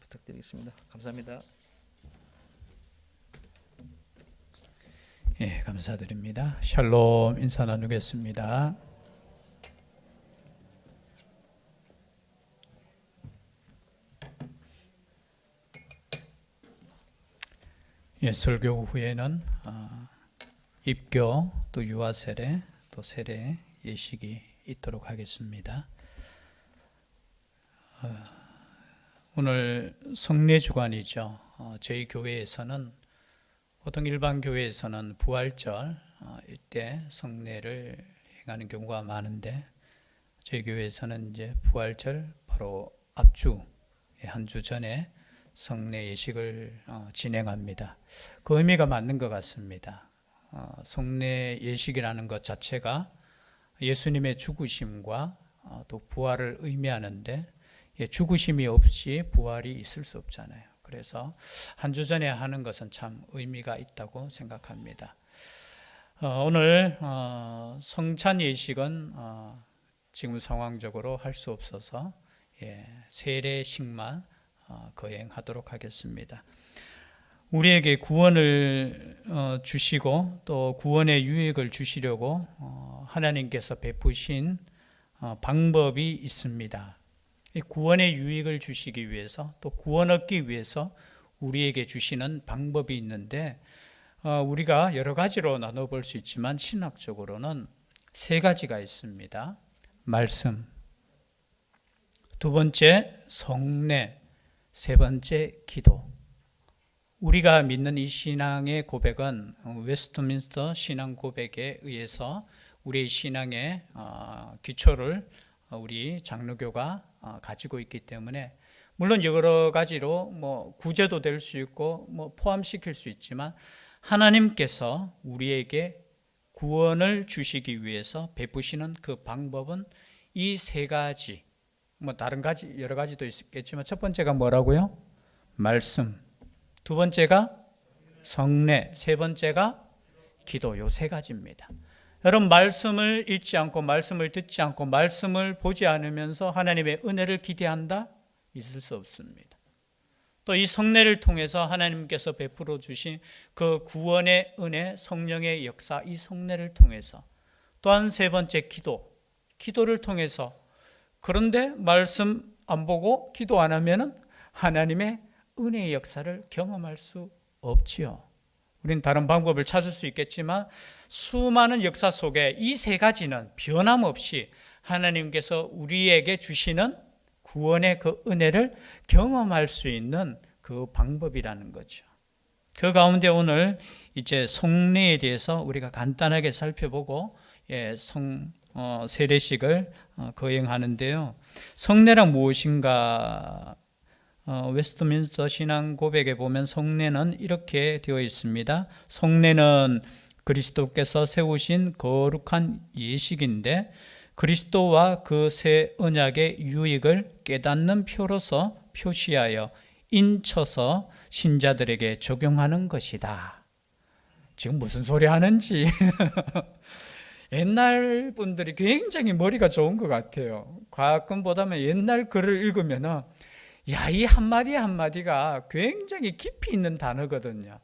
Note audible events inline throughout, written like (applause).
부탁드리겠습니다. 감사합니다. 예, 감사드립니다. 샬롬 인사 나누겠습니다. 예, 설교 후에는 아, 입교 또 유아 세례 또 세례 예식이 있도록 하겠습니다. 아, 오늘 성례 주간이죠. 어, 저희 교회에서는 보통 일반 교회에서는 부활절 어, 이때 성례를 행하는 경우가 많은데 저희 교회에서는 이제 부활절 바로 앞주 한 주 전에 성례 예식을 어, 진행합니다. 그 의미가 맞는 것 같습니다. 어, 성례 예식이라는 것 자체가 예수님의 죽으심과 어, 또 부활을 의미하는데 예, 죽으심이 없이 부활이 있을 수 없잖아요. 그래서 한 주 전에 하는 것은 참 의미가 있다고 생각합니다. 어, 오늘 어, 성찬 예식은 어, 지금 상황적으로 할 수 없어서 예, 세례식만 어, 거행하도록 하겠습니다. 우리에게 구원을 어, 주시고 또 구원의 유익을 주시려고 어, 하나님께서 베푸신 어, 방법이 있습니다. 이 구원의 유익을 주시기 위해서 또 구원 얻기 위해서 우리에게 주시는 방법이 있는데 어, 우리가 여러 가지로 나눠볼 수 있지만 신학적으로는 세 가지가 있습니다. 말씀, 두 번째 성례, 세 번째 기도. 우리가 믿는 이 신앙의 고백은 웨스트민스터 신앙 고백에 의해서 우리의 신앙의 어, 기초를 우리 장로교가 어, 가지고 있기 때문에 물론 여러 가지로 뭐 구제도 될 수 있고 뭐 포함시킬 수 있지만 하나님께서 우리에게 구원을 주시기 위해서 베푸시는 그 방법은 이 세 가지 뭐 다른 가지 여러 가지도 있겠지만 첫 번째가 뭐라고요? 말씀. 두 번째가 성례, 세 번째가 기도 요 세 가지입니다. 여러분 말씀을 읽지 않고 말씀을 듣지 않고 말씀을 보지 않으면서 하나님의 은혜를 기대한다 있을 수 없습니다. 또 이 성례를 통해서 하나님께서 베풀어 주신 그 구원의 은혜, 성령의 역사 이 성례를 통해서 또한 세 번째 기도, 기도를 통해서 그런데 말씀 안 보고 기도 안 하면은 하나님의 은혜의 역사를 경험할 수 없지요. 우리는 다른 방법을 찾을 수 있겠지만 수많은 역사 속에 이 세 가지는 변함없이 하나님께서 우리에게 주시는 구원의 그 은혜를 경험할 수 있는 그 방법이라는 거죠. 그 가운데 오늘 이제 성례에 대해서 우리가 간단하게 살펴보고 예, 성 어, 세례식을 어, 거행하는데요. 성례란 무엇인가? 어, 웨스트민스터 신앙 고백에 보면 성례는 이렇게 되어 있습니다. 성례는 그리스도께서 세우신 거룩한 예식인데 그리스도와 그 새 언약의 유익을 깨닫는 표로서 표시하여 인쳐서 신자들에게 적용하는 것이다. 지금 무슨 소리 하는지 (laughs) 옛날 분들이 굉장히 머리가 좋은 것 같아요. 보다면 옛날 글을 읽으면은 야, 이 한마디 한마디가 굉장히 깊이 있는 단어거든요.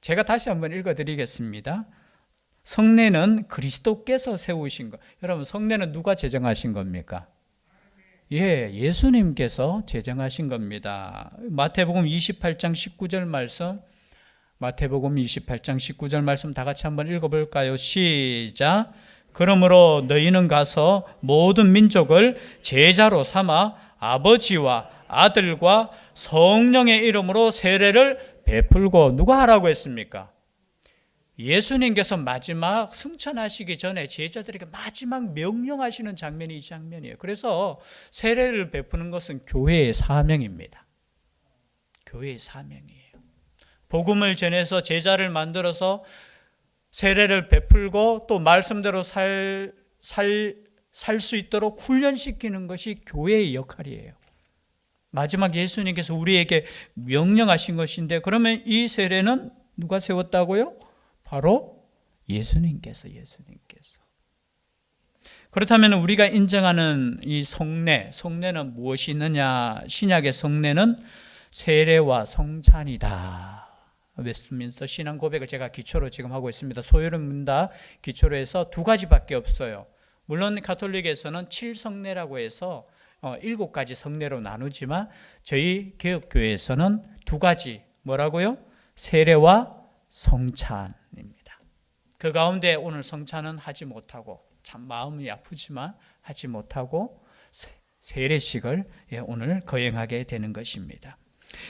제가 다시 한번 읽어 드리겠습니다. 성례는 그리스도께서 세우신 것. 여러분, 성례는 누가 제정하신 겁니까? 예, 예수님께서 제정하신 겁니다. 마태복음 28장 19절 말씀, 마태복음 28장 19절 말씀 다 같이 한번 읽어볼까요? 시작. 그러므로 너희는 가서 모든 민족을 제자로 삼아 아버지와 아들과 성령의 이름으로 세례를 베풀고 누가 하라고 했습니까? 예수님께서 마지막 승천하시기 전에 제자들에게 마지막 명령하시는 장면이 이 장면이에요. 그래서 세례를 베푸는 것은 교회의 사명입니다. 교회의 사명이에요. 복음을 전해서 제자를 만들어서 세례를 베풀고 또 말씀대로 살 살 살 수 있도록 훈련시키는 것이 교회의 역할이에요. 마지막 예수님께서 우리에게 명령하신 것인데 그러면 이 세례는 누가 세웠다고요? 바로 예수님께서 예수님께서. 그렇다면 우리가 인정하는 이 성례, 성례는 무엇이 있느냐? 신약의 성례는 세례와 성찬이다. 웨스트민스터 신앙 고백을 제가 기초로 지금 하고 있습니다. 소요는 문다 기초로 해서 두 가지밖에 없어요. 물론 가톨릭에서는 7성례라고 해서 어, 일곱 가지 성례로 나누지만 저희 개혁교회에서는 두 가지 뭐라고요? 세례와 성찬입니다. 그 가운데 오늘 성찬은 하지 못하고 참 마음이 아프지만 하지 못하고 세- 세례식을 예, 오늘 거행하게 되는 것입니다.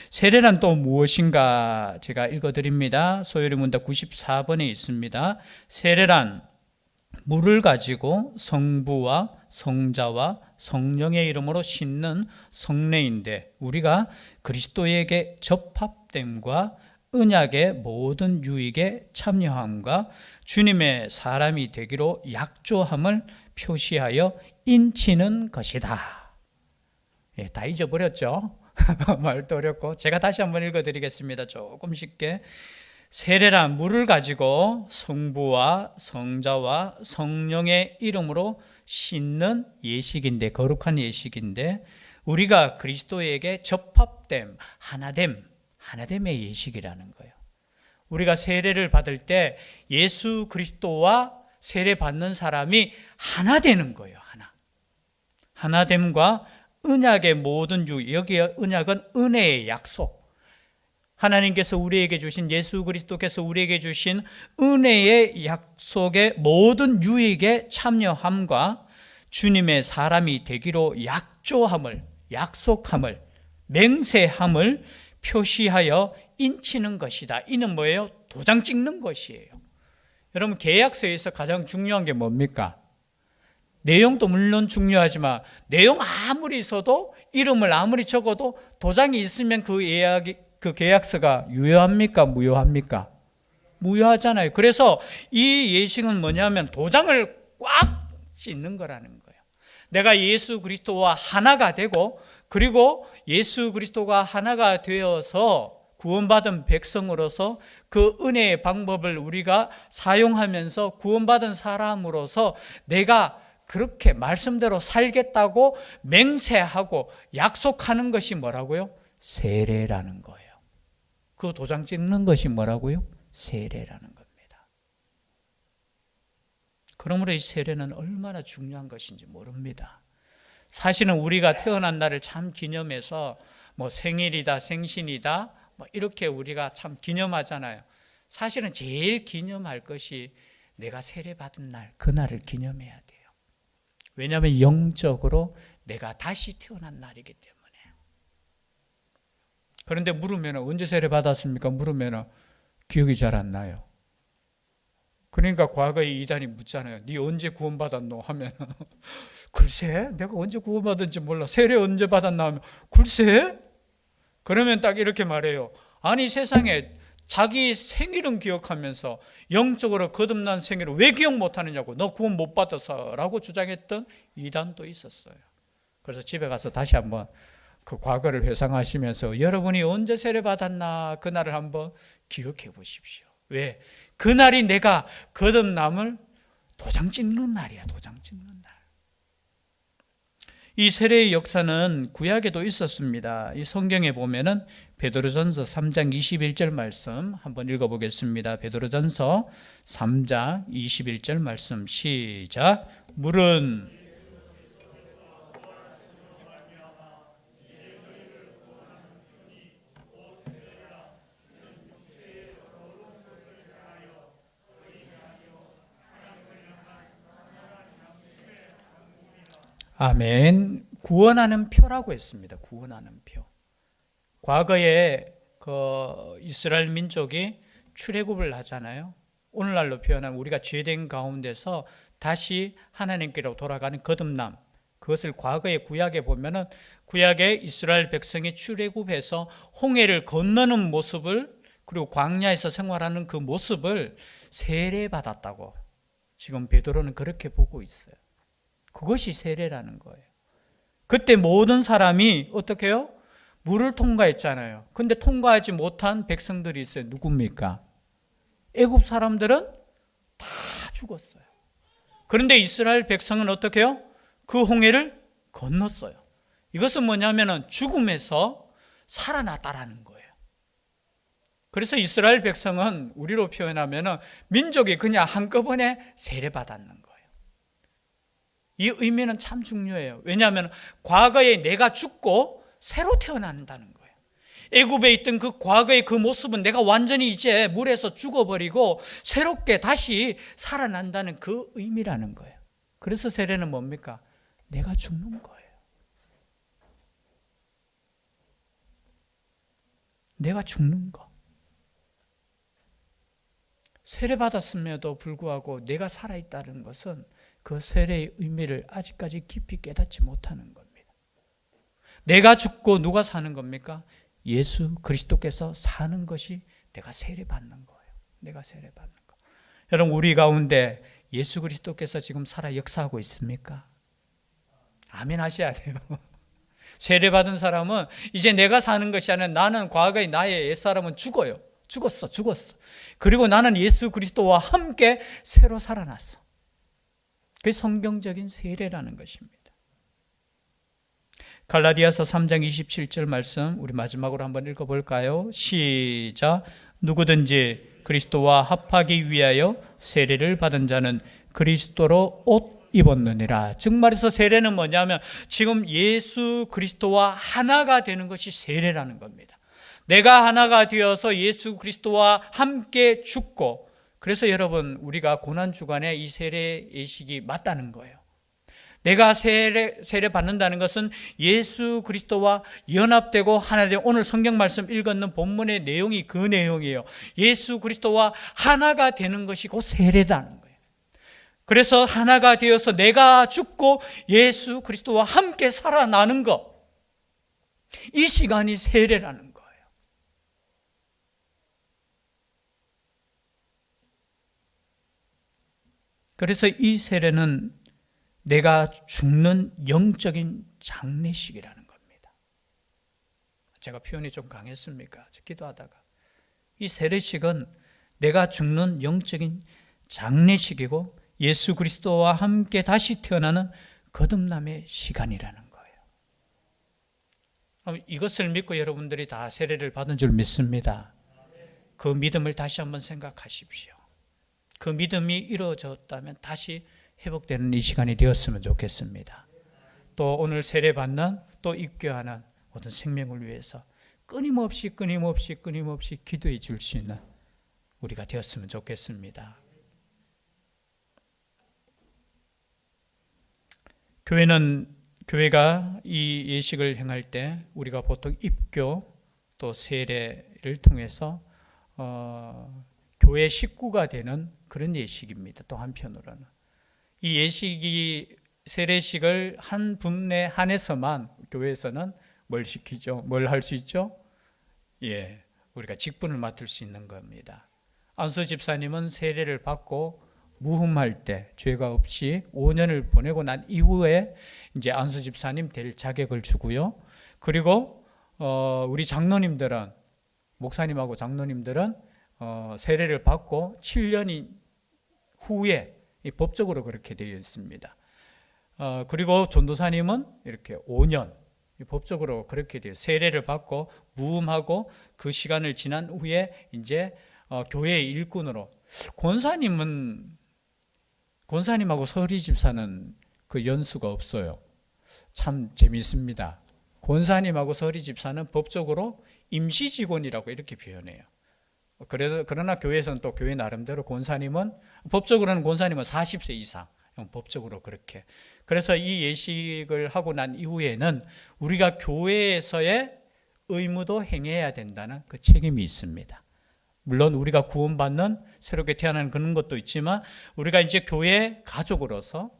세례란 또 무엇인가 제가 읽어드립니다. 소요리 문답 94번에 있습니다. 세례란 물을 가지고 성부와 성자와 성령의 이름으로 씻는 성례인데 우리가 그리스도에게 접합됨과 은약의 모든 유익에 참여함과 주님의 사람이 되기로 약조함을 표시하여 인치는 것이다. 예, 다 잊어버렸죠? (laughs) 말도 어렵고 제가 다시 한번 읽어드리겠습니다. 조금 쉽게 세례란 물을 가지고 성부와 성자와 성령의 이름으로 씻는 예식인데 거룩한 예식인데 우리가 그리스도에게 접합됨 하나됨 하나됨의 예식이라는 거예요. 우리가 세례를 받을 때 예수 그리스도와 세례 받는 사람이 하나 되는 거예요. 하나. 하나됨과 은약의 모든 유 여기 은약은 은혜의 약속. 하나님께서 우리에게 주신 예수 그리스도께서 우리에게 주신 은혜의 약속의 모든 유익에 참여함과 주님의 사람이 되기로 약조함을 약속함을 맹세함을 표시하여 인치는 것이다. 이는 뭐예요? 도장 찍는 것이에요. 여러분 계약서에서 가장 중요한 게 뭡니까? 내용도 물론 중요하지만 내용 아무리 있어도 이름을 아무리 적어도 도장이 있으면 그 예약이 그 계약서가 유효합니까? 무효합니까? 무효하잖아요. 그래서 이 예식은 뭐냐면 도장을 꽉 찍는 거라는 거예요. 내가 예수 그리스도와 하나가 되고 그리고 예수 그리스도가 하나가 되어서 구원받은 백성으로서 그 은혜의 방법을 우리가 사용하면서 구원받은 사람으로서 내가 그렇게 말씀대로 살겠다고 맹세하고 약속하는 것이 뭐라고요? 세례라는 거예요. 그 도장 찍는 것이 뭐라고요? 세례라는 겁니다. 그러므로 이 세례는 얼마나 중요한 것인지 모릅니다. 사실은 우리가 태어난 날을 참 기념해서 뭐 생일이다, 생신이다, 뭐 이렇게 우리가 참 기념하잖아요. 사실은 제일 기념할 것이 내가 세례 받은 날, 그 날을 기념해야 돼요. 왜냐하면 영적으로 내가 다시 태어난 날이기 때문에. 그런데 물으면 언제 세례 받았습니까? 물으면 기억이 잘 안 나요. 그러니까 과거에 이단이 묻잖아요. 네 언제 구원받았노? 하면 (laughs) 글쎄 내가 언제 구원받은지 몰라. 세례 언제 받았나 하면 글쎄 그러면 딱 이렇게 말해요. 아니 세상에 자기 생일은 기억하면서 영적으로 거듭난 생일을 왜 기억 못하느냐고 너 구원 못 받아서라고 주장했던 이단도 있었어요. 그래서 집에 가서 다시 한번 그 과거를 회상하시면서 여러분이 언제 세례 받았나 그날을 한번 기억해 보십시오. 왜? 그날이 내가 거듭남을 도장 찍는 날이야. 도장 찍는 날. 이 세례의 역사는 구약에도 있었습니다. 이 성경에 보면은 베드로전서 3장 21절 말씀 한번 읽어 보겠습니다. 베드로전서 3장 21절 말씀 시작. 물은 아멘. 구원하는 표라고 했습니다. 구원하는 표. 과거에 그 이스라엘 민족이 출애굽을 하잖아요. 오늘날로 표현하면 우리가 죄된 가운데서 다시 하나님께로 돌아가는 거듭남. 그것을 과거의 구약에 보면은 구약에 이스라엘 백성이 출애굽해서 홍해를 건너는 모습을 그리고 광야에서 생활하는 그 모습을 세례 받았다고 지금 베드로는 그렇게 보고 있어요. 그것이 세례라는 거예요. 그때 모든 사람이 어떻게 해요? 물을 통과했잖아요. 근데 통과하지 못한 백성들이 있어요. 누굽니까? 애굽 사람들은 다 죽었어요. 그런데 이스라엘 백성은 어떻게 해요? 그 홍해를 건넜어요. 이것은 뭐냐면은 죽음에서 살아났다라는 거예요. 그래서 이스라엘 백성은 우리로 표현하면 민족이 그냥 한꺼번에 세례받았는 거예요. 이 의미는 참 중요해요. 왜냐하면 과거에 내가 죽고 새로 태어난다는 거예요. 애굽에 있던 그 과거의 그 모습은 내가 완전히 이제 물에서 죽어버리고 새롭게 다시 살아난다는 그 의미라는 거예요. 그래서 세례는 뭡니까? 내가 죽는 거예요. 내가 죽는 거. 세례 받았음에도 불구하고 내가 살아있다는 것은 그 세례의 의미를 아직까지 깊이 깨닫지 못하는 겁니다. 내가 죽고 누가 사는 겁니까? 예수 그리스도께서 사는 것이 내가 세례 받는 거예요. 내가 세례 받는 거. 여러분 우리 가운데 예수 그리스도께서 지금 살아 역사하고 있습니까? 아멘 하셔야 돼요. (laughs) 세례 받은 사람은 이제 내가 사는 것이 아니라 나는 과거의 나의 옛사람은 죽어요. 죽었어, 죽었어. 그리고 나는 예수 그리스도와 함께 새로 살아났어. 그게 성경적인 세례라는 것입니다. 갈라디아서 3장 27절 말씀 우리 마지막으로 한번 읽어볼까요? 시작. 누구든지 그리스도와 합하기 위하여 세례를 받은 자는 그리스도로 옷 입었느니라. 즉 말해서 세례는 뭐냐면 지금 예수 그리스도와 하나가 되는 것이 세례라는 겁니다. 내가 하나가 되어서 예수 그리스도와 함께 죽고 그래서 여러분 우리가 고난 주간에 이 세례 예식이 맞다는 거예요. 내가 세례, 세례 받는다는 것은 예수 그리스도와 연합되고 하나 되고 오늘 성경 말씀 읽었는 본문의 내용이 그 내용이에요. 예수 그리스도와 하나가 되는 것이 곧 세례다는 거예요. 그래서 하나가 되어서 내가 죽고 예수 그리스도와 함께 살아나는 것. 이 시간이 세례라는 거예요. 그래서 이 세례는 내가 죽는 영적인 장례식이라는 겁니다. 제가 표현이 좀 강했습니까? 기도하다가. 이 세례식은 내가 죽는 영적인 장례식이고 예수 그리스도와 함께 다시 태어나는 거듭남의 시간이라는 거예요. 이것을 믿고 여러분들이 다 세례를 받은 줄 믿습니다. 그 믿음을 다시 한번 생각하십시오. 그 믿음이 이루어졌다면 다시 회복되는 이 시간이 되었으면 좋겠습니다. 또 오늘 세례 받는 또 입교하는 모든 생명을 위해서 끊임없이 끊임없이 끊임없이 기도해 줄 수 있는 우리가 되었으면 좋겠습니다. 교회는 교회가 이 예식을 행할 때 우리가 보통 입교 또 세례를 통해서 어, 교회 식구가 되는 그런 예식입니다. 또 한편으로는 이 예식이 세례식을 한 분내 한해서만 교회에서는 뭘 시키죠? 뭘 할 수 있죠? 예, 우리가 직분을 맡을 수 있는 겁니다. 안수 집사님은 세례를 받고 무흠할 때 죄가 없이 5년을 보내고 난 이후에 이제 안수 집사님 될 자격을 주고요. 그리고 어, 우리 장로님들은 목사님하고 장로님들은 어, 세례를 받고 7년이 후에 법적으로 그렇게 되어 있습니다. 어, 그리고 전도사님은 이렇게 5년 법적으로 그렇게 돼요. 세례를 받고 무음하고 그 시간을 지난 후에 이제 어, 교회의 일꾼으로 권사님은 권사님하고 서리 집사는 그 연수가 없어요. 참 재미있습니다. 권사님하고 서리 집사는 법적으로 임시 직원이라고 이렇게 표현해요. 그러나 교회에서는 또 교회 나름대로 권사님은 법적으로는 권사님은 40세 이상 법적으로 그렇게 그래서 이 예식을 하고 난 이후에는 우리가 교회에서의 의무도 행해야 된다는 그 책임이 있습니다. 물론 우리가 구원받는 새롭게 태어나는 그런 것도 있지만 우리가 이제 교회 가족으로서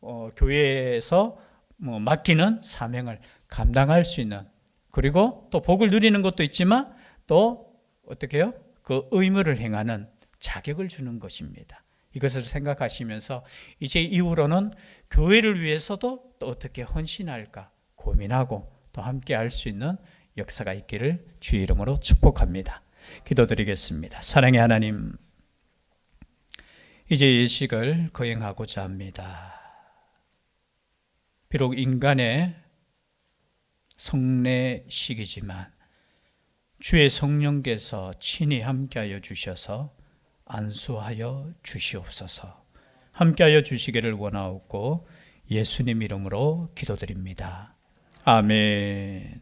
어, 교회에서 뭐 맡기는 사명을 감당할 수 있는 그리고 또 복을 누리는 것도 있지만 또 어떻게 해요? 그 의무를 행하는 자격을 주는 것입니다. 이것을 생각하시면서 이제 이후로는 교회를 위해서도 또 어떻게 헌신할까 고민하고 또 함께 할 수 있는 역사가 있기를 주의 이름으로 축복합니다. 기도드리겠습니다. 사랑의 하나님, 이제 예식을 거행하고자 합니다. 비록 인간의 성례식이지만 주의 성령께서 친히 함께하여 주셔서 안수하여 주시옵소서. 함께하여 주시기를 원하옵고 예수님 이름으로 기도드립니다. 아멘.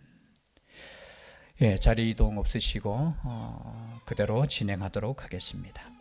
예, 자리 이동 없으시고 어, 그대로 진행하도록 하겠습니다.